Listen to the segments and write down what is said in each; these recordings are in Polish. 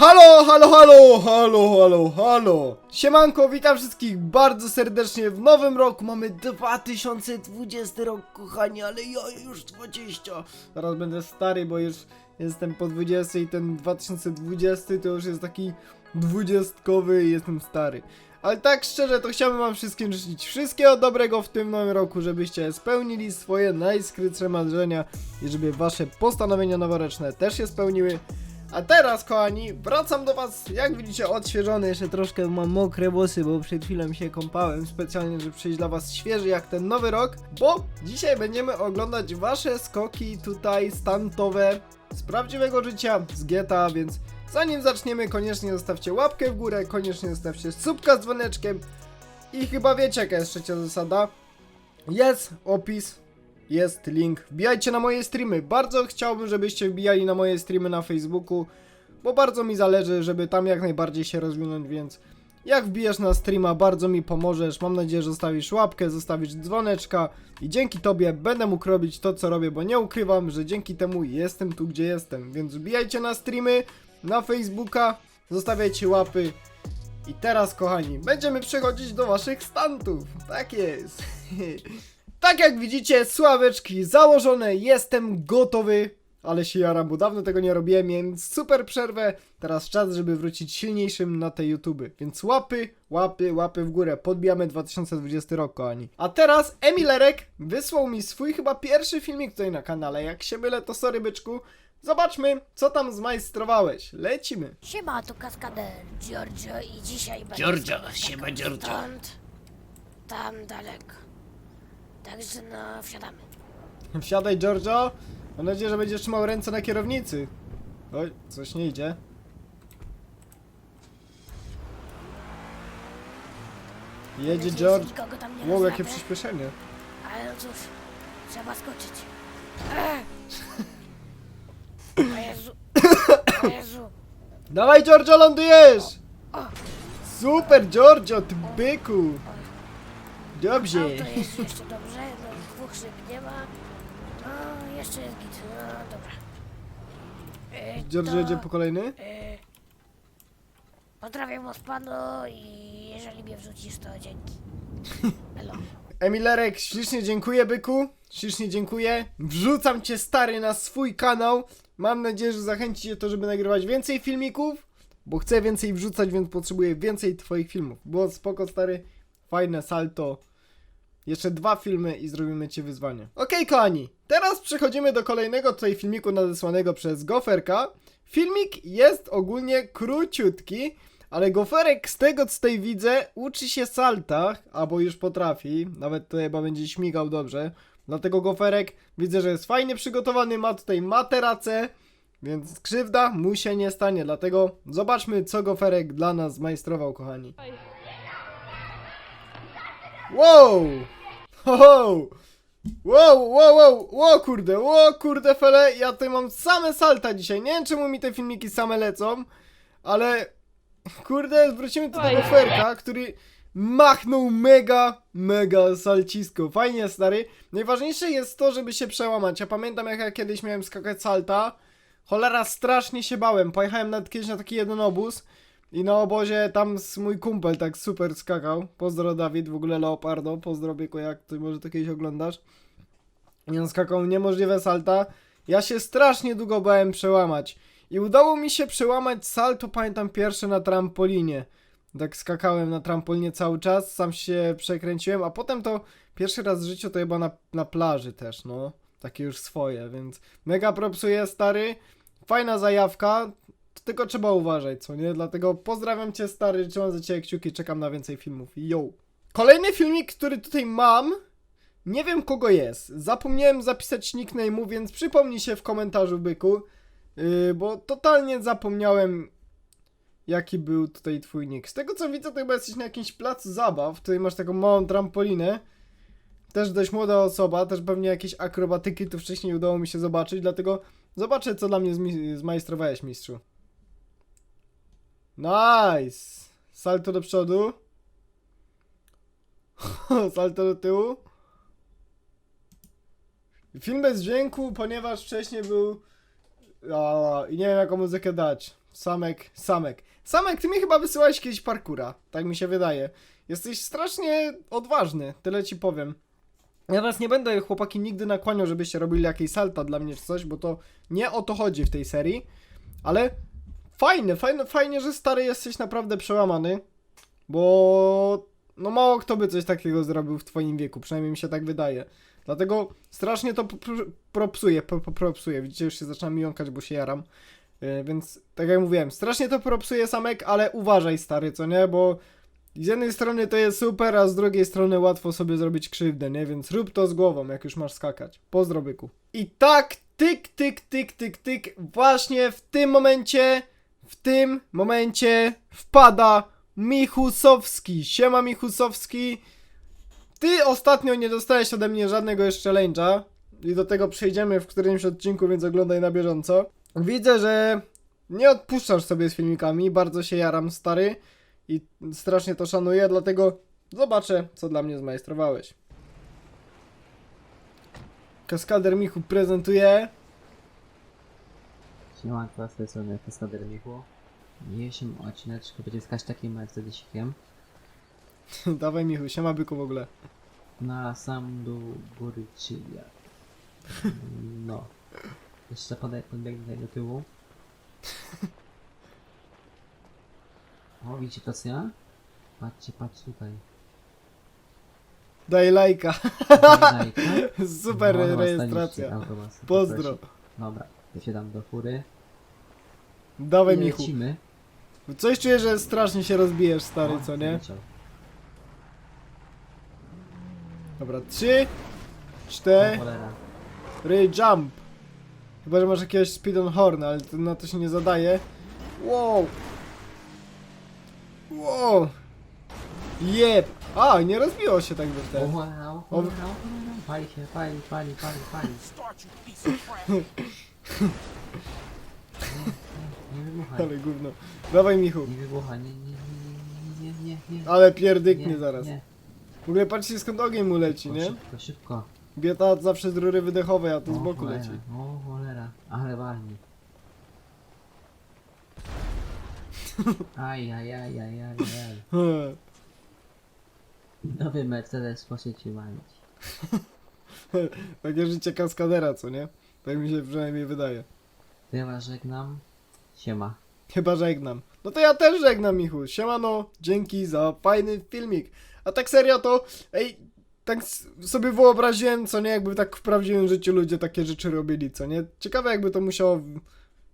Halo, halo, halo, halo, halo, halo. Siemanko, witam wszystkich bardzo serdecznie w nowym roku. Mamy 2020 rok, kochani, ale ja już 20. Zaraz będę stary, bo już jestem po 20 i ten 2020 to już jest taki dwudziestkowy i jestem stary. Ale tak szczerze, to chciałbym wam wszystkim życzyć wszystkiego dobrego w tym nowym roku, żebyście spełnili swoje najskrytsze marzenia i żeby wasze postanowienia noworoczne też się spełniły. A teraz, kochani, wracam do was, jak widzicie, odświeżony, jeszcze troszkę mam mokre włosy, bo przed chwilą się kąpałem, specjalnie, żeby przyjść dla was świeży jak ten nowy rok, bo dzisiaj będziemy oglądać wasze skoki tutaj stuntowe z prawdziwego życia, z GTA, więc zanim zaczniemy, koniecznie zostawcie łapkę w górę, koniecznie zostawcie subka z dzwoneczkiem i chyba wiecie, jaka jest trzecia zasada. Jest opis, jest link. Wbijajcie na moje streamy. Bardzo chciałbym, żebyście wbijali na moje streamy na Facebooku, bo bardzo mi zależy, żeby tam jak najbardziej się rozwinąć, więc jak wbijesz na streama, bardzo mi pomożesz. Mam nadzieję, że zostawisz łapkę, zostawisz dzwoneczka i dzięki tobie będę mógł robić to, co robię, bo nie ukrywam, że dzięki temu jestem tu, gdzie jestem. Więc wbijajcie na streamy, na Facebooka, zostawiajcie łapy. I teraz, kochani, będziemy przechodzić do waszych stantów. Tak jest. Tak jak widzicie, sławeczki założone, jestem gotowy, ale się jaram, bo dawno tego nie robiłem, więc super przerwę. Teraz czas, żeby wrócić silniejszym na te YouTube. Więc łapy, łapy, łapy w górę. Podbijamy 2020 rok, kochani. A teraz Emilerek wysłał mi swój chyba pierwszy filmik tutaj na kanale. Jak się mylę, to sorry byczku. Zobaczmy, co tam zmajstrowałeś. Lecimy. Siema, tu kaskader Giorgio i dzisiaj będę Giorgio, siema, Giorgio. Stąd, tam daleko. Także no, wsiadamy. Wsiadaj, Giorgio. Mam nadzieję, że będziesz trzymał ręce na kierownicy. Oj, coś nie idzie. Jedzie nadzieję, że George. Nikogo tam nie Wow, jakie rozjadę, przyspieszenie. Ale no cóż, trzeba skoczyć. O Jezu, o Jezu. Dawaj, Giorgio, lądujesz! Super, Giorgio, ty byku! Dobrze. Auto jest jeszcze dobrze, no dwóch szyb nie ma. No, jeszcze jest git, no dobra. E, to, jedzie po kolejny? e, Pozdrawiam was panu i jeżeli mnie wrzucisz, to dzięki. Elo. Emilerek, ślicznie dziękuję, byku. Ślicznie dziękuję. Wrzucam cię, stary, na swój kanał. Mam nadzieję, że zachęci cię to, żeby nagrywać więcej filmików, bo chcę więcej wrzucać, więc potrzebuję więcej twoich filmów. Było spoko, stary. Fajne salto. Jeszcze dwa filmy i zrobimy ci wyzwanie. Okej, kochani. Teraz przechodzimy do kolejnego tutaj filmiku nadesłanego przez Goferka. Filmik jest ogólnie króciutki, ale Goferek z tego co tutaj widzę uczy się saltach, albo już potrafi, nawet to chyba będzie śmigał dobrze. Dlatego Goferek widzę, że jest fajnie przygotowany, ma tutaj materacę, więc krzywda mu się nie stanie. Dlatego zobaczmy co Goferek dla nas zmajstrował, kochani. Wow! Ho, ho! Wow, wow, wow, wow, kurde, wow, kurde, fele, ja tutaj mam same salta dzisiaj, nie wiem czemu mi te filmiki same lecą, ale, kurde, wrócimy do tego ferka, który machnął mega, mega salcisko, fajnie, stary, najważniejsze jest to, żeby się przełamać, ja pamiętam jak ja kiedyś miałem skakać salta, cholera, strasznie się bałem, pojechałem nawet kiedyś na taki jeden obóz, i na obozie tam mój kumpel tak super skakał. Pozdro Dawid, w ogóle Leopardo, pozdro Byku, jak ty może to kiedyś oglądasz. I on skakał niemożliwe salta. Ja się strasznie długo bałem przełamać. I udało mi się przełamać salto, pamiętam pierwsze na trampolinie. Tak skakałem na trampolinie cały czas, sam się przekręciłem, a potem to pierwszy raz w życiu to chyba na, na plaży też, no. Takie już swoje, więc mega propsuje stary. Fajna zajawka, tylko trzeba uważać, co nie? Dlatego pozdrawiam cię stary, trzymam za ciebie kciuki, czekam na więcej filmów. Yo! Kolejny filmik, który tutaj mam, nie wiem kogo jest. Zapomniałem zapisać nickname'u, więc przypomnij się w komentarzu, byku. Yy, bo totalnie zapomniałem, jaki był tutaj twój nick. Z tego co widzę, to chyba jesteś na jakimś placu zabaw. Tutaj masz taką małą trampolinę. Też dość młoda osoba, też pewnie jakieś akrobatyki tu wcześniej udało mi się zobaczyć, dlatego zobaczę, co dla mnie zmi- zmajstrowałeś, mistrzu. Nice! Salto do przodu. Salto do tyłu. Film bez dźwięku, ponieważ wcześniej był. I nie wiem jaką muzykę dać. Samek, Samek. Samek, ty mi chyba wysyłałeś kiedyś parkura, tak mi się wydaje. Jesteś strasznie odważny, tyle ci powiem. Ja was nie będę, chłopaki, nigdy nakłaniał, żebyście robili jakieś salta dla mnie czy coś, bo to nie o to chodzi w tej serii. Ale fajne, fajne, fajnie, że stary jesteś naprawdę przełamany, bo no mało kto by coś takiego zrobił w twoim wieku, przynajmniej mi się tak wydaje. Dlatego strasznie to pr- propsuje, pro- pro- propsuje. Widzicie, już się zaczynam jąkać, bo się jaram. Yy, więc tak jak mówiłem, strasznie to propsuje Samek, ale uważaj stary, co nie, bo z jednej strony to jest super, a z drugiej strony łatwo sobie zrobić krzywdę, nie? Więc rób to z głową, jak już masz skakać. Pozdro byku. I tak, tyk, tyk, tyk, tyk, tyk, właśnie w tym momencie, w tym momencie wpada Michusowski. Siema Michusowski. Ty ostatnio nie dostałeś ode mnie żadnego jeszcze challenge'a i do tego przejdziemy w którymś odcinku, więc oglądaj na bieżąco. Widzę, że nie odpuszczasz sobie z filmikami, bardzo się jaram stary i strasznie to szanuję, dlatego zobaczę, co dla mnie zmajstrowałeś. Kaskader Michu prezentuje. Siemanko, z tej strony Kaskader Michu. W dzisiejszym odcineczku będzie skać takim Mercedesikiem Dawaj Michu, siema byku w ogóle. na sam dół góry Chilia. No. Jeszcze podaj, podbiegnę tutaj do tyłu. O, widzicie to co ja? Patrzcie, patrz tutaj. Daj lajka. Dajka. Super No, no, rejestracja. autobus, Pozdro. Dobra, wsiadam do fury. Dawaj I Michu. lecimy. Coś czuję, że strasznie się rozbijesz stary, O, co nie? Dobra, trzy, O, cztery, cholera. jump. Chyba, że masz jakiegoś speed on horn, ale to, na to się nie zadaje. Wow. Wow. Jeb. A, nie rozbiło się tak O, wtedy. wow, wow, wow, wow. Pali się, pali, pali, pali, pali. Nie wybuchaj. Ale gówno. Dawaj Michu. Nie wybuchaj, nie, nie, nie, nie, nie, nie. Ale pierdyknie nie, zaraz. Nie. W ogóle patrzcie skąd ogień mu leci, nie? Szybko, szybko. Bieta zawsze z rury wydechowej, a to z O, boku cholera, leci. O, cholera, ale walni. Aj, aj, aj, aj, aj, aj. Nowy Mercedes poszedł ci walić. Takie życie kaskadera, co nie? Tak mi się przynajmniej wydaje. Was żegnam. Siema. Chyba żegnam. No to ja też żegnam, Michu. Siemano, dzięki za fajny filmik. A tak serio to, ej, tak sobie wyobraziłem, co nie, jakby tak w prawdziwym życiu ludzie takie rzeczy robili, co nie? Ciekawe jakby to musiało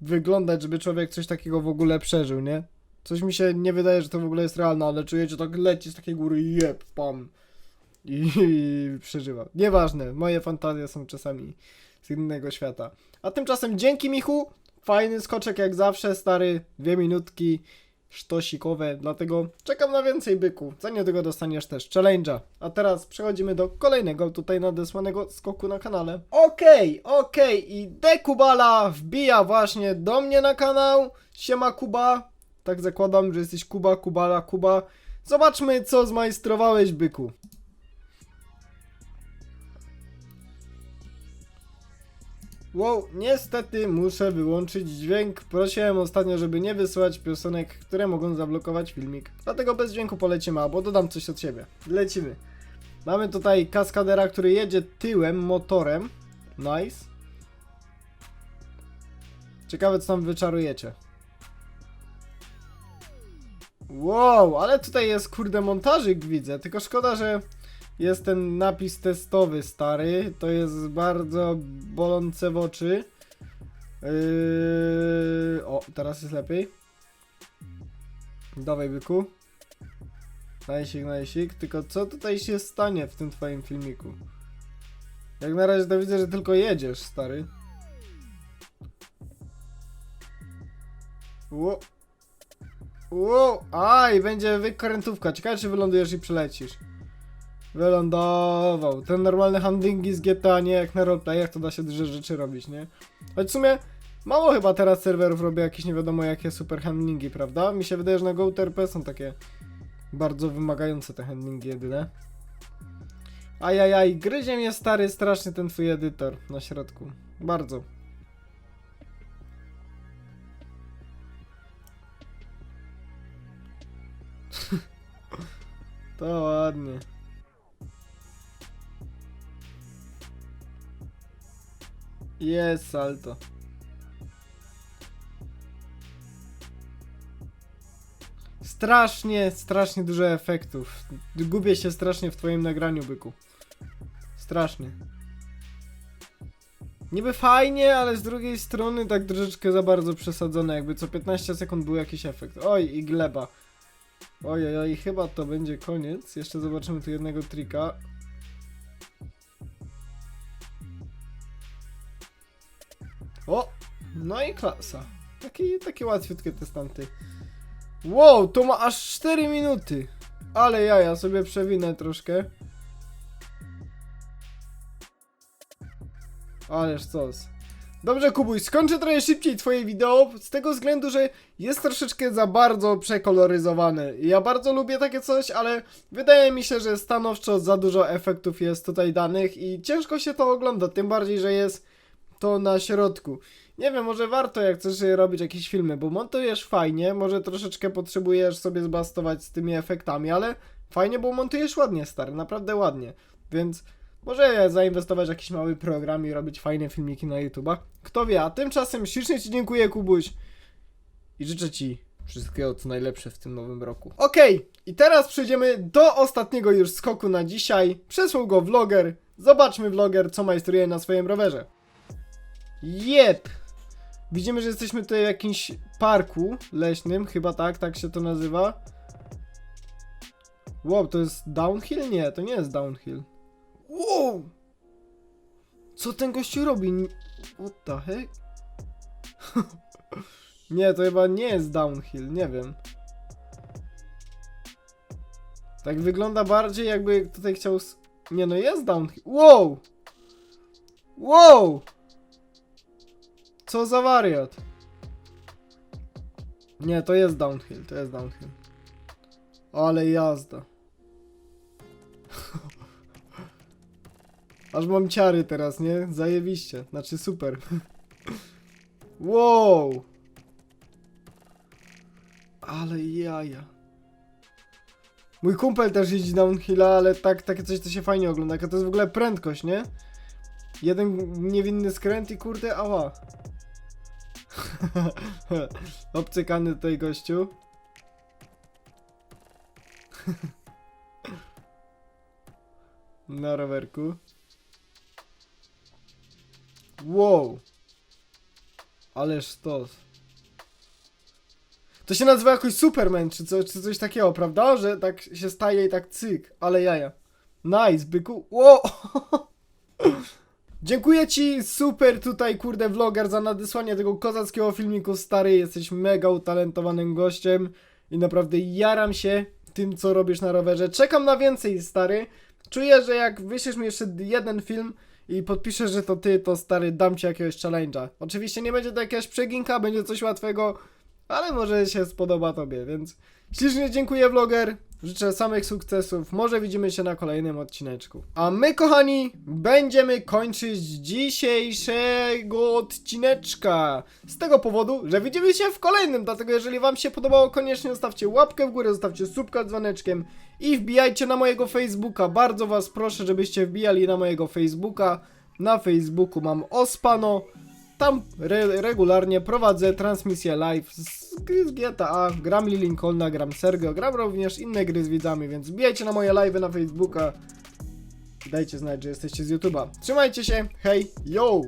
wyglądać, żeby człowiek coś takiego w ogóle przeżył, nie? Coś mi się nie wydaje, że to w ogóle jest realne, ale czujecie tak leci z takiej góry jeb, pam. I, i przeżywa. Nieważne, moje fantazje są czasami z innego świata. A tymczasem dzięki Michu, fajny skoczek jak zawsze, stary, dwie minutki, sztosikowe, dlatego czekam na więcej byku. Za niedługo dostaniesz też challenge'a. A teraz przechodzimy do kolejnego tutaj nadesłanego skoku na kanale. Okej, okej, i Dekubala wbija właśnie do mnie na kanał. Siema Kuba, tak zakładam, że jesteś Kuba, Kubala, Kuba. Zobaczmy co zmajstrowałeś byku. Wow, niestety muszę wyłączyć dźwięk. Prosiłem ostatnio, żeby nie wysyłać piosenek, które mogą zablokować filmik. Dlatego bez dźwięku polecimy, albo dodam coś od siebie. Lecimy. Mamy tutaj kaskadera, który jedzie tyłem, motorem. Nice. Ciekawe, co tam wyczarujecie. Wow, ale tutaj jest kurde montażyk, widzę. Tylko szkoda, że jest ten napis testowy stary. To jest bardzo bolące w oczy. Yy... O, teraz jest lepiej. Dawaj byku. Najsik, najsik. Tylko co tutaj się stanie w tym twoim filmiku? Jak na razie to widzę, że tylko jedziesz, stary. Ło. Ło. Aj, będzie wykrętówka. Ciekawe, czy wylądujesz i przelecisz. Wylądował. Ten normalne handlingi z GTA, nie jak na roleplayach, to da się dużo rzeczy robić, nie? Choć w sumie mało chyba teraz serwerów robi jakieś nie wiadomo jakie super handlingi, prawda? Mi się wydaje, że na GoTRP są takie bardzo wymagające te handlingi jedyne. Ajajaj, gryzie mnie stary strasznie ten twój edytor na środku. Bardzo. to ładnie. Jest salto. Strasznie, strasznie dużo efektów. Gubię się strasznie w twoim nagraniu, byku. Strasznie. Niby fajnie, ale z drugiej strony tak troszeczkę za bardzo przesadzone, jakby co 15 sekund był jakiś efekt. Oj, i gleba. Oj, oj, oj, chyba to będzie koniec. Jeszcze zobaczymy tu jednego trika. O! No i klasa. Takie, takie łatwiutkie te stanty. Wow, to ma aż 4 minuty. Ale ja, ja sobie przewinę troszkę. Ależ cos. Dobrze, Kubuś, skończę trochę szybciej twoje wideo, z tego względu, że jest troszeczkę za bardzo przekoloryzowane. Ja bardzo lubię takie coś, ale wydaje mi się, że stanowczo za dużo efektów jest tutaj danych i ciężko się to ogląda, tym bardziej, że jest to na środku. Nie wiem, może warto jak chcesz robić jakieś filmy, bo montujesz fajnie, może troszeczkę potrzebujesz sobie zbastować z tymi efektami, ale fajnie, bo montujesz ładnie, stary, naprawdę ładnie. Więc może zainwestować w jakiś mały program i robić fajne filmiki na YouTube'a. Kto wie, a tymczasem ślicznie Ci dziękuję, Kubuś. I życzę Ci wszystkiego co najlepsze w tym nowym roku. Okej, i teraz przejdziemy do ostatniego już skoku na dzisiaj. Przesłał go vloger. Zobaczmy vloger, co majstruje na swoim rowerze. Jep! Widzimy, że jesteśmy tutaj w jakimś parku leśnym, chyba tak, tak się to nazywa. Wow, to jest downhill? Nie, to nie jest downhill. Wow! Co ten gościu robi? What the heck? nie, to chyba nie jest downhill, nie wiem. Tak wygląda bardziej jakby tutaj chciał... Nie no, jest downhill. Wow! Wow! Co za wariat? Nie, to jest downhill, to jest downhill. Ale jazda. Aż mam ciary teraz, nie? Zajebiście. Znaczy super. wow! Ale jaja. Mój kumpel też jeździ downhilla, ale tak, takie coś to się fajnie ogląda. Jaka to jest w ogóle prędkość, nie? Jeden niewinny skręt i kurde, ała. Obcykany tutaj gościu. Na rowerku. Wow. Ależ stos. To się nazywa jakoś Superman, czy, co, czy coś takiego, prawda? Że tak się staje i tak cyk, ale jaja. Nice, byku. Wow. Dziękuję ci, super tutaj, kurde, vloger, za nadesłanie tego kozackiego filmiku, stary, jesteś mega utalentowanym gościem i naprawdę jaram się tym, co robisz na rowerze. Czekam na więcej, stary. Czuję, że jak wyślesz mi jeszcze jeden film i podpiszesz, że to ty, to stary, dam ci jakiegoś challenge'a. Oczywiście nie będzie to jakaś przeginka, będzie coś łatwego, ale może się spodoba tobie, więc ślicznie dziękuję, vloger. Życzę samych sukcesów. Może widzimy się na kolejnym odcineczku. A my, kochani, będziemy kończyć dzisiejszego odcineczka. Z tego powodu, że widzimy się w kolejnym. Dlatego, jeżeli Wam się podobało, koniecznie zostawcie łapkę w górę, zostawcie subka dzwoneczkiem i wbijajcie na mojego Facebooka. Bardzo Was proszę, żebyście wbijali na mojego Facebooka. Na Facebooku mam Ospano. Tam re regularnie prowadzę transmisję live z z GTA, gram Lincolna, gram Sergio, gram również inne gry z widzami, więc wbijajcie na moje live'y na Facebooka. Dajcie znać, że jesteście z YouTube'a. Trzymajcie się, hej, yo!